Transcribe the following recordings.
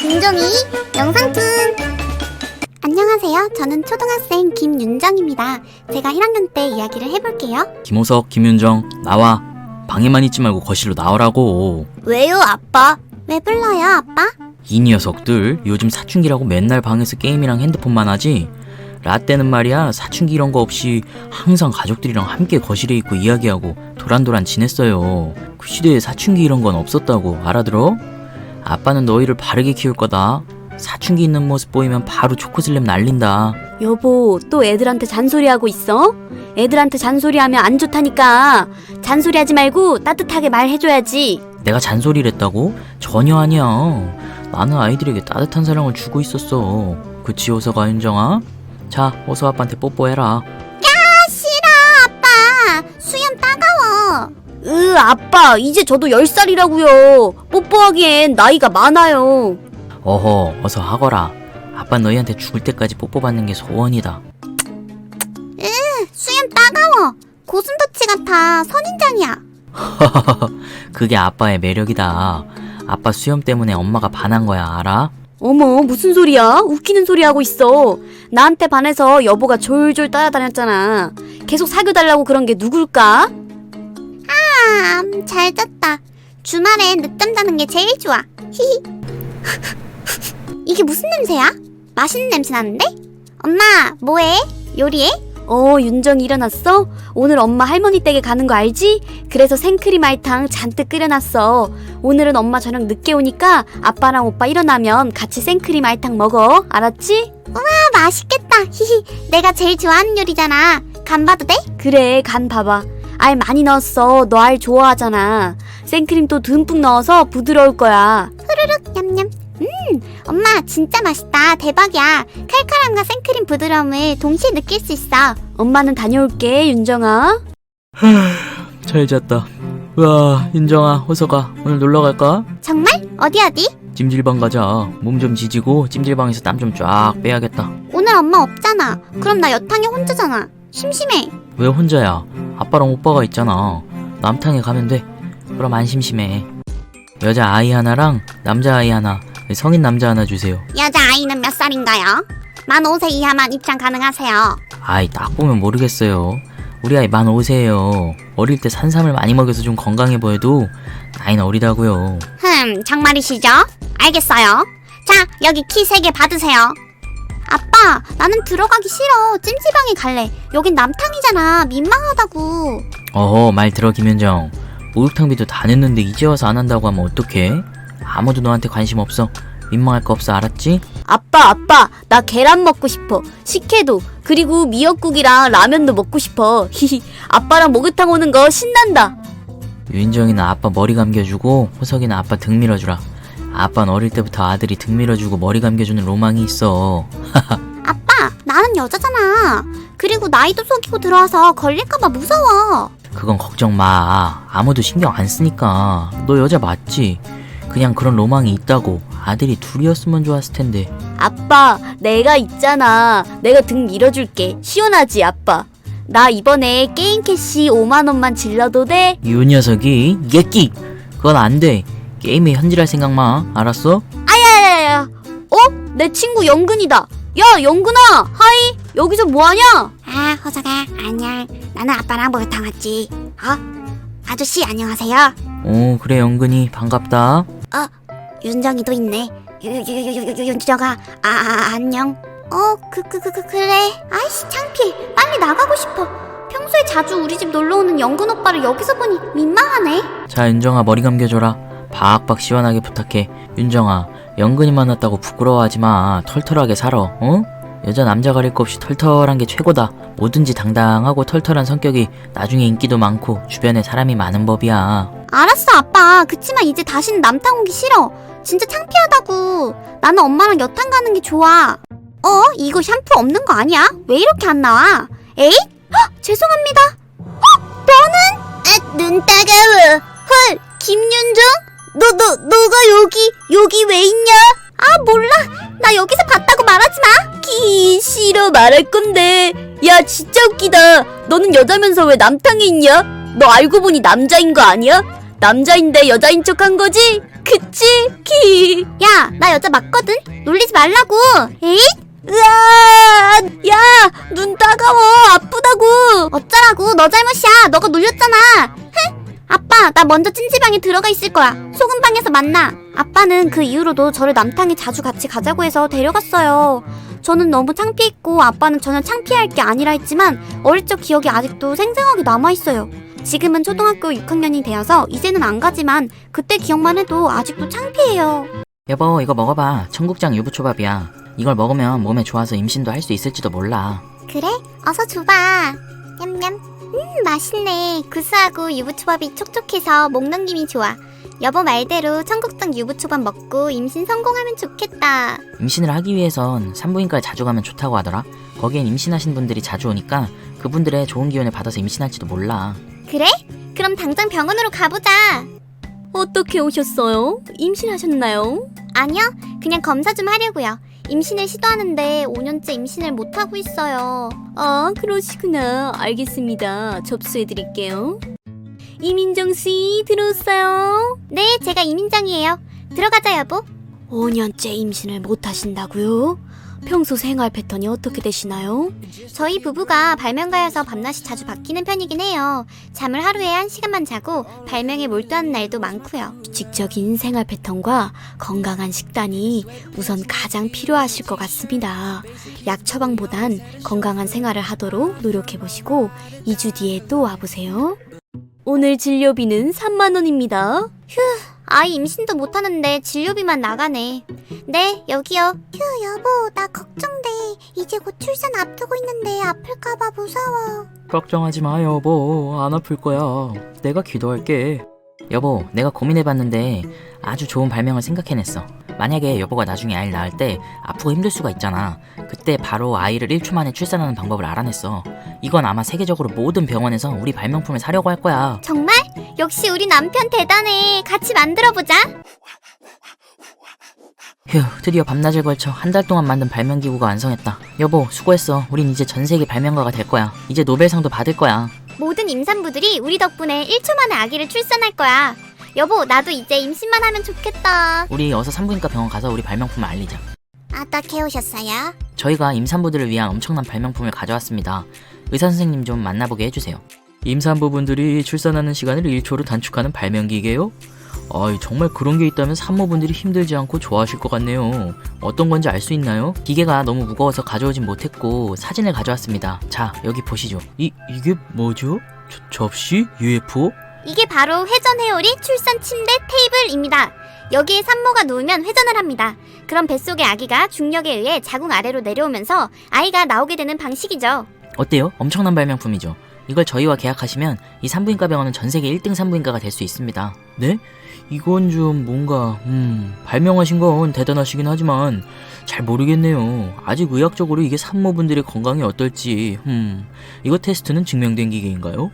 김종이 영상툰 안녕하세요. 저는 초등학생 김윤정입니다. 제가 1학년 때 이야기를 해볼게요. 김호석, 김윤정, 나와. 방에만 있지 말고 거실로 나오라고. 왜요, 아빠? 왜 불러요, 아빠? 이 녀석들 요즘 사춘기라고 맨날 방에서 게임이랑 핸드폰만 하지. 라떼는 말이야 사춘기 이런 거 없이 항상 가족들이랑 함께 거실에 있고 이야기하고 도란도란 지냈어요. 그 시대에 사춘기 이런 건 없었다고 알아들어? 아빠는 너희를 바르게 키울 거다. 사춘기 있는 모습 보이면 바로 초코슬램 날린다. 여보, 또 애들한테 잔소리하고 있어? 애들한테 잔소리하면 안 좋다니까. 잔소리하지 말고 따뜻하게 말해줘야지. 내가 잔소리를 했다고? 전혀 아니야. 나는 아이들에게 따뜻한 사랑을 주고 있었어. 그치, 호서가 윤정아? 자, 호서 아빠한테 뽀뽀해라. 싫어, 아빠. 수염 따가워. 으, 아빠, 이제 저도 10살이라고요. 뽀뽀하기엔 나이가 많아요. 어허, 어서 하거라. 아빠 너희한테 죽을 때까지 뽀뽀 받는 게 소원이다. 수염 따가워. 고슴도치 같아. 선인장이야. 그게 아빠의 매력이다. 아빠 수염 때문에 엄마가 반한 거야, 알아? 어머, 무슨 소리야? 웃기는 소리 하고 있어. 나한테 반해서 여보가 졸졸 따라다녔잖아. 계속 사귀어달라고 그런 게 누굴까? 아, 음, 잘 잤다. 주말엔 늦잠 자는 게 제일 좋아. 히히. 이게 무슨 냄새야? 맛있는 냄새 나는데? 엄마, 뭐해? 요리해? 어, 윤정이 일어났어? 오늘 엄마 할머니 댁에 가는 거 알지? 그래서 생크림 알탕 잔뜩 끓여놨어. 오늘은 엄마 저녁 늦게 오니까 아빠랑 오빠 일어나면 같이 생크림 알탕 먹어. 알았지? 아, 맛있겠다. 히히. 내가 제일 좋아하는 요리잖아. 간 봐도 돼? 그래, 간 봐봐. 알 많이 넣었어. 너 알 좋아하잖아. 생크림도 듬뿍 넣어서 부드러울 거야. 후루룩 냠냠. 음, 엄마 진짜 맛있다. 대박이야. 칼칼함과 생크림 부드러움을 동시에 느낄 수 있어. 엄마는 다녀올게, 윤정아. 잘 잤다. 우와, 윤정아, 호서가 오늘 놀러 갈까? 정말? 어디 어디? 찜질방 가자. 몸 좀 지지고 찜질방에서 땀 좀 쫙 빼야겠다. 오늘 엄마 없잖아. 그럼 나 여탕에 혼자잖아. 심심해. 왜 혼자야? 아빠랑 오빠가 있잖아. 남탕에 가면 돼. 그럼 안 심심해. 여자 아이 하나랑 남자 아이 하나, 성인 남자 하나 주세요. 여자 아이는 몇 살인가요? 만 5세 이하만 입장 가능하세요. 아이 딱 보면 모르겠어요. 우리 아이 만 5세예요. 어릴 때 산삼을 많이 먹여서 좀 건강해 보여도 나이는 어리다고요. 흠, 정말이시죠? 알겠어요. 자, 여기 키 3개 받으세요. 아빠, 나는 들어가기 싫어. 찜질방에 갈래. 여긴 남탕이잖아. 민망하다고. 어허 말 들어 김현정. 목욕탕비도 다 냈는데 이제 와서 안 한다고 하면 어떡해? 아무도 너한테 관심 없어. 민망할 거 없어 알았지? 아빠, 아빠, 나 계란 먹고 싶어. 식혜도. 그리고 미역국이랑 라면도 먹고 싶어. 히히. 아빠랑 목욕탕 오는 거 신난다. 윤정이는 아빠 머리 감겨주고 호석이는 아빠 등 밀어주라. 아빠는 어릴 때부터 아들이 등 밀어주고 머리 감겨주는 로망이 있어. 아빠, 나는 여자잖아. 그리고 나이도 속이고 들어와서 걸릴까봐 무서워. 그건 걱정 마. 아무도 신경 안 쓰니까. 너 여자 맞지? 그냥 그런 로망이 있다고. 아들이 둘이었으면 좋았을 텐데. 아빠, 내가 있잖아. 내가 등 밀어줄게. 시원하지, 아빠. 나 이번에 게임 캐시 5만원만 질러도 돼? 이 녀석이 예끼. 그건 안 돼. 게임에 현질할 생각 마. 알았어? 야야야야. 어? 내 친구 영근이다. 야, 영근아. 하이. 여기서 뭐하냐? 아, 호석아, 안녕. 나는 아빠랑 목욕탕 왔지. 어? 아저씨, 안녕하세요. 오 그래 영근이 반갑다. 윤정이도 있네. 윤정아, 아, 아, 안녕. 어, 그, 그, 그, 그, 그래. 아이씨, 창피해. 빨리 나가고 싶어. 평소에 자주 우리 집 놀러 오는 영근 오빠를 여기서 보니 민망하네. 자 윤정아 머리 감겨줘라. 박박 시원하게 부탁해. 윤정아 영근이 만났다고 부끄러워하지 마. 털털하게 살아. 어? 여자 남자 가릴 거 없이 털털한 게 최고다. 뭐든지 당당하고 털털한 성격이 나중에 인기도 많고 주변에 사람이 많은 법이야. 알았어, 아빠. 그치만 이제 다시는 남탕 오기 싫어. 진짜 창피하다고. 나는 엄마랑 여탕 가는 게 좋아. 어? 이거 샴푸 없는 거 아니야? 왜 이렇게 안 나와? 에잇? 헉, 죄송합니다. 어? 너는? 아, 눈 따가워. 헐, 김윤정? 너, 너, 너가 여기, 여기 왜 있냐? 아, 몰라. 나 여기서 봤다고 말하지 마. 키, 싫어 말할 건데. 야, 진짜 웃기다. 너는 여자면서 왜 남탕에 있냐? 너 알고 보니 남자인 거 아니야? 남자인데 여자인 척 한 거지? 그치? 키. 야, 나 여자 맞거든? 놀리지 말라고. 에잇? 으아! 야! 눈 따가워! 아프다고! 어쩌라고? 너 잘못이야. 너가 놀렸잖아. 흥? 아빠, 나 먼저 찜질방에 들어가 있을 거야. 소금방에서 만나. 아빠는 그 이후로도 저를 남탕에 자주 같이 가자고 해서 데려갔어요. 저는 너무 창피했고 아빠는 전혀 창피할 게 아니라 했지만 어릴 적 기억이 아직도 생생하게 남아있어요. 지금은 초등학교 6학년이 되어서 이제는 안 가지만 그때 기억만 해도 아직도 창피해요. 여보 이거 먹어봐 청국장 유부초밥이야 이걸 먹으면 몸에 좋아서 임신도 할 수 있을지도 몰라 그래? 어서 줘봐. 냠냠. 음, 맛있네. 구수하고 유부초밥이 촉촉해서 목 넘김이 좋아. 여보 말대로 청국장 유부초밥 먹고 임신 성공하면 좋겠다. 임신을 하기 위해선 산부인과에 자주 가면 좋다고 하더라 거기엔 임신하신 분들이 자주 오니까 그분들의 좋은 기운을 받아서 임신할지도 몰라 그래? 그럼 당장 병원으로 가보자. 어떻게 오셨어요? 임신하셨나요? 아니요, 그냥 검사 좀 하려고요. 임신을 시도하는데 5년째 임신을 못하고 있어요. 아, 그러시구나. 알겠습니다. 접수해 드릴게요. 이민정 씨, 들어오세요. 네, 제가 이민정이에요. 들어가자, 여보. 5년째 임신을 못 하신다고요? 평소 생활 패턴이 어떻게 되시나요? 저희 부부가 발명가여서 밤낮이 자주 바뀌는 편이긴 해요. 잠을 하루에 한 시간만 자고 발명에 몰두하는 날도 많고요. 규칙적인 생활 패턴과 건강한 식단이 우선 가장 필요하실 것 같습니다. 약 처방보단 건강한 생활을 하도록 노력해 보시고 2주 뒤에 또 와보세요. 오늘 진료비는 3만 원입니다. 아이 임신도 못하는데 진료비만 나가네. 네, 여기요. 휴, 여보, 나 걱정돼. 이제 곧 출산 앞두고 있는데 아플까봐 무서워. 걱정하지 마 여보 안 아플 거야 내가 기도할게 여보 내가 고민해봤는데 아주 좋은 발명을 생각해냈어 만약에 여보가 나중에 아이를 낳을 때 아프고 힘들 수가 있잖아 그때 바로 아이를 1초 만에 출산하는 방법을 알아냈어 이건 아마 세계적으로 모든 병원에서 우리 발명품을 사려고 할 거야 정말? 역시 우리 남편 대단해. 같이 만들어보자. 휴 드디어 밤낮을 걸쳐 한 달 동안 만든 발명기구가 완성했다 여보 수고했어 우린 이제 전 세계 발명가가 될 거야 이제 노벨상도 받을 거야 모든 임산부들이 우리 덕분에 1초 만에 아기를 출산할 거야. 여보, 나도 이제 임신만 하면 좋겠다. 우리 어서 산부인과 병원 가서 우리 발명품을 알리자 어떻게 오셨어요? 저희가 임산부들을 위한 엄청난 발명품을 가져왔습니다. 의사 선생님 좀 만나보게 해주세요. 임산부분들이 출산하는 시간을 1초로 단축하는 발명기계요? 아이 정말 그런 게 있다면 산모분들이 힘들지 않고 좋아하실 것 같네요. 어떤 건지 알 수 있나요? 기계가 너무 무거워서 가져오진 못했고 사진을 가져왔습니다. 자 여기 보시죠. 이 이게 뭐죠? 저- 접시? UFO? 이게 바로 회전 회오리 출산 침대 테이블입니다. 여기에 산모가 누우면 회전을 합니다. 그럼 뱃속의 아기가 중력에 의해 자궁 아래로 내려오면서 아이가 나오게 되는 방식이죠. 어때요? 엄청난 발명품이죠. 이걸 저희와 계약하시면 이 산부인과 병원은 전 세계 1등 산부인과가 될 수 있습니다. 네? 이건 좀 뭔가 음 발명하신 건 대단하시긴 하지만 잘 모르겠네요. 아직 의학적으로 이게 산모분들의 건강이 어떨지 음 이거 테스트는 증명된 기계인가요?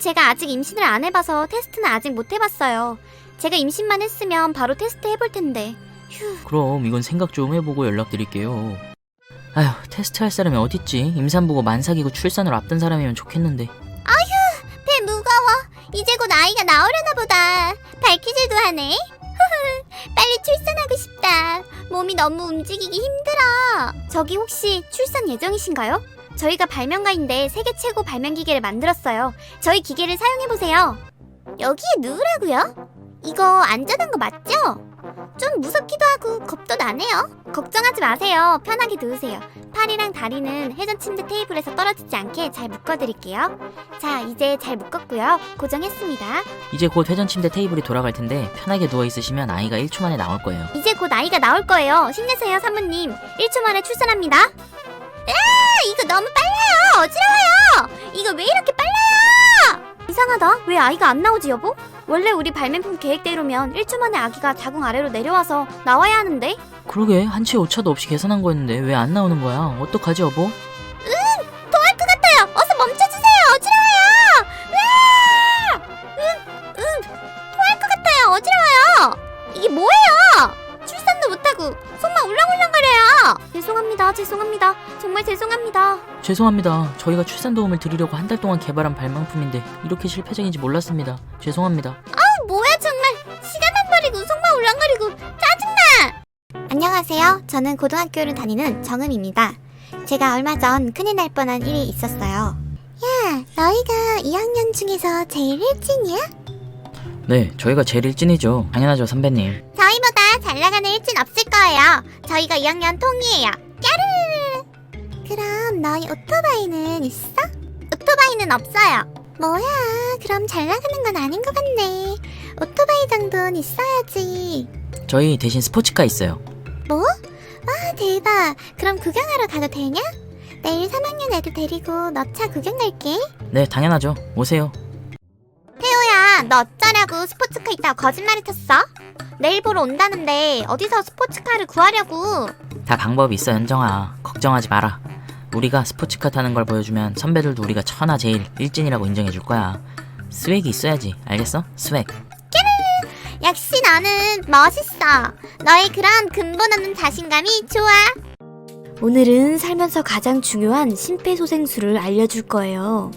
제가 아직 임신을 안 해봐서 테스트는 아직 못 해봤어요. 제가 임신만 했으면 바로 테스트 해볼 텐데. 휴, 그럼 이건 생각 좀 해보고 연락드릴게요. 아휴 테스트 할 사람이 어딨지? 임산부고 만삭이고 출산을 앞둔 사람이면 좋겠는데 배 무거워. 이제 곧 아이가 나오려나 보다. 발키질도 하네. 빨리 출산하고 싶다. 몸이 너무 움직이기 힘들어. 저기 혹시 출산 예정이신가요? 저희가 발명가인데 세계 최고 발명 기계를 만들었어요. 저희 기계를 사용해 보세요. 여기에 누우라고요? 이거 안전한 거 맞죠? 좀 무섭기도 하고 겁도 나네요. 걱정하지 마세요. 편하게 누우세요. 팔이랑 다리는 회전 침대 테이블에서 떨어지지 않게 잘 묶어드릴게요. 자, 이제 잘 묶었고요. 고정했습니다. 이제 곧 회전 침대 테이블이 돌아갈 텐데 편하게 누워 있으시면 아이가 1초 만에 나올 거예요. 이제 곧 아이가 나올 거예요. 힘내세요, 사모님. 1초 만에 출산합니다. 아, 이거 너무 빨라요. 어지러워요. 이거 왜 이렇게 빨라요? 이상하다. 왜 아이가 안 나오지, 여보? 원래 우리 발명품 계획대로면 1초 만에 아기가 자궁 아래로 내려와서 나와야 하는데 그러게 한치 오차도 없이 계산한 거였는데 왜 안 나오는 거야? 어떡하지 여보? 죄송합니다. 저희가 출산 도움을 드리려고 한 달 동안 개발한 발명품인데 이렇게 실패적인지 몰랐습니다. 죄송합니다. 뭐야 정말 시간만 버리고 속만 울렁거리고 짜증나 안녕하세요 저는 고등학교를 다니는 정음입니다 제가 얼마 전 큰일 날 뻔한 일이 있었어요 야 너희가 2학년 중에서 제일 일진이야? 네, 저희가 제일 일진이죠. 당연하죠, 선배님. 저희보다 잘 나가는 일진 없을 거예요 저희가 2학년 통이에요 그럼 너희 오토바이는 있어? 오토바이는 없어요 뭐야 그럼 잘 나가는 건 아닌 것 같네 오토바이 정도는 있어야지 저희 대신 스포츠카 있어요. 아 대박 그럼 구경하러 가도 되냐? 내일 3학년 애들 데리고 너 차 구경 갈게 네, 당연하죠. 오세요. 태호야 너 어쩌려고 스포츠카 있다고 거짓말을 쳤어? 내일 보러 온다는데 어디서 스포츠카를 구하려고 다 방법이 있어, 현정아. 걱정하지 마라. 우리가 스포츠카 타는 걸 보여주면 선배들도 우리가 천하 제일 일진이라고 인정해 줄 거야. 스웩이 있어야지. 알겠어? 스웩. 역시 너는 멋있어 너의 그런 근본 없는 자신감이 좋아 오늘은 살면서 가장 중요한 심폐소생술을 알려줄 거예요.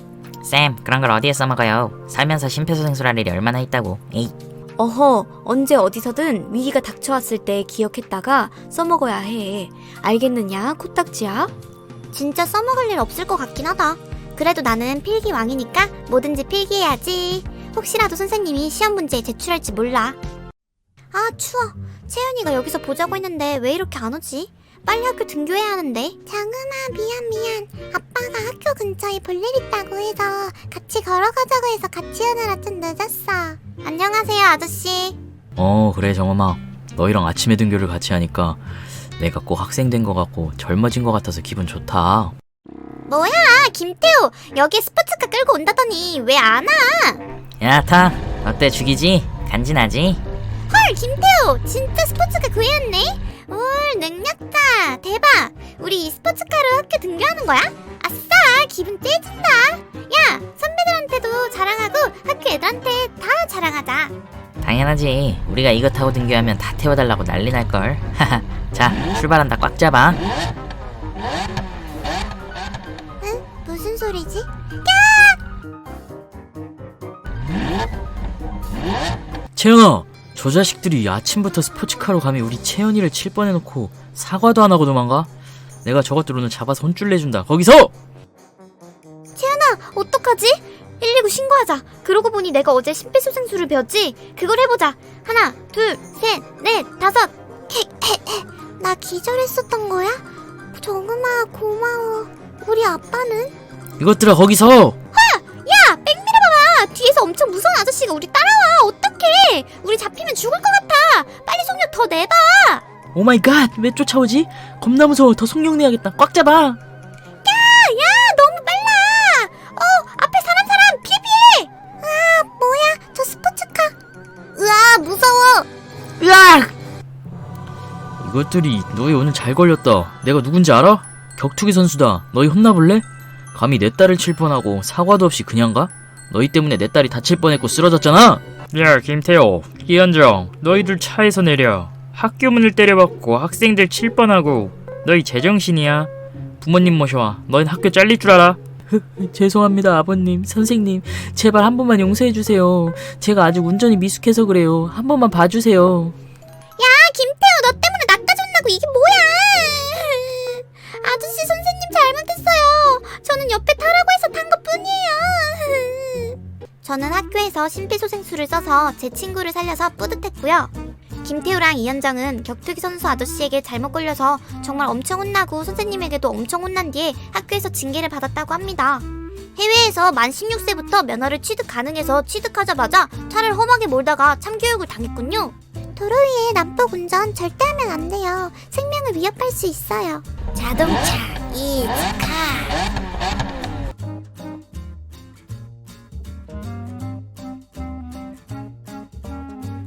쌤, 그런 걸 어디에 써먹어요? 살면서 심폐소생술할 일이 얼마나 있다고. 에이. 어허, 언제 어디서든 위기가 닥쳐왔을 때 기억했다가 써먹어야 해. 알겠느냐, 코딱지야? 진짜 써먹을 일 없을 것 같긴 하다. 그래도 나는 필기 왕이니까 뭐든지 필기해야지. 혹시라도 선생님이 시험 문제에 제출할지 몰라. 아 추워. 채연이가 여기서 보자고 했는데 왜 이렇게 안 오지? 빨리 학교 등교해야 하는데. 장은아 미안 미안. 아빠가 학교 근처에 볼일 있다고 해서 같이 걸어가자고 해서 같이 오느라 좀 늦었어. 안녕하세요 아저씨. 어, 그래, 정엄아. 너희랑 아침에 등교를 같이 하니까 내가 꼭 학생 된 것 같고 젊어진 것 같아서 기분 좋다. 뭐야 김태우 여기에 스포츠카 끌고 온다더니 왜 안 와? 야, 타. 어때, 죽이지? 간지나지? 헐 김태우 진짜 스포츠카 구해왔네 올 능력자 대박 우리 이 스포츠카로 학교 등교하는 거야? 아싸 기분 떼진다 야 선배들한테도 자랑하고 학교 애들한테 다 자랑하자 당연하지. 우리가 이거 타고 등교하면 다 태워달라고 난리 날걸. 하하. 자, 출발한다. 꽉 잡아. 응? 무슨 소리지? 채연아! 저 자식들이 아침부터 스포츠카로 감히 우리 채연이를 칠 뻔해놓고 사과도 안 하고 도망가? 내가 저것들 오늘 잡아서 혼쭐 내준다. 거기서! 어떡하지? 119 신고하자 그러고 보니 내가 어제 심폐소생술을 배웠지? 그걸 해보자 하나 둘 셋 넷 다섯 나 기절했었던 거야? 정음아 고마워 우리 아빠는? 이것들아, 거기서! 야, 백 밀어봐봐. 뒤에서 엄청 무서운 아저씨가 우리 따라와. 어떡해? 우리 잡히면 죽을 것 같아. 빨리 속력 더 내봐. 오 마이 갓! 왜 쫓아오지? 겁나 무서워. 더 속력 내야겠다. 꽉 잡아! 이것들이 너희 오늘 잘 걸렸다. 내가 누군지 알아? 격투기 선수다. 너희 혼나볼래? 감히 내 딸을 칠 뻔하고 사과도 없이 그냥 가? 너희 때문에 내 딸이 다칠 뻔했고 쓰러졌잖아. 야 김태호, 이현정, 너희들 차에서 내려. 학교 문을 때려박고 학생들 칠 뻔하고 너희 제정신이야? 부모님 모셔와. 너희 학교 잘릴 줄 알아? 죄송합니다, 아버님, 선생님. 제발 한 번만 용서해 주세요. 제가 아직 운전이 미숙해서 그래요. 한 번만 봐주세요. 야, 때문에 혼나고 이게 뭐야? 아저씨 선생님 잘못했어요. 저는 옆에 타라고 해서 탄 것뿐이에요. 저는 학교에서 심폐소생술을 써서 제 친구를 살려서 뿌듯했고요. 김태우랑 이현정은 격투기 선수 아저씨에게 잘못 걸려서 정말 엄청 혼나고 선생님에게도 엄청 혼난 뒤에 학교에서 징계를 받았다고 합니다. 해외에서 만 16세부터 면허를 취득 가능해서 취득하자마자 차를 험하게 몰다가 참교육을 당했군요. 도로 위에 난폭 운전 절대 하면 안 돼요. 생명을 위협할 수 있어요. 자동차 이즈카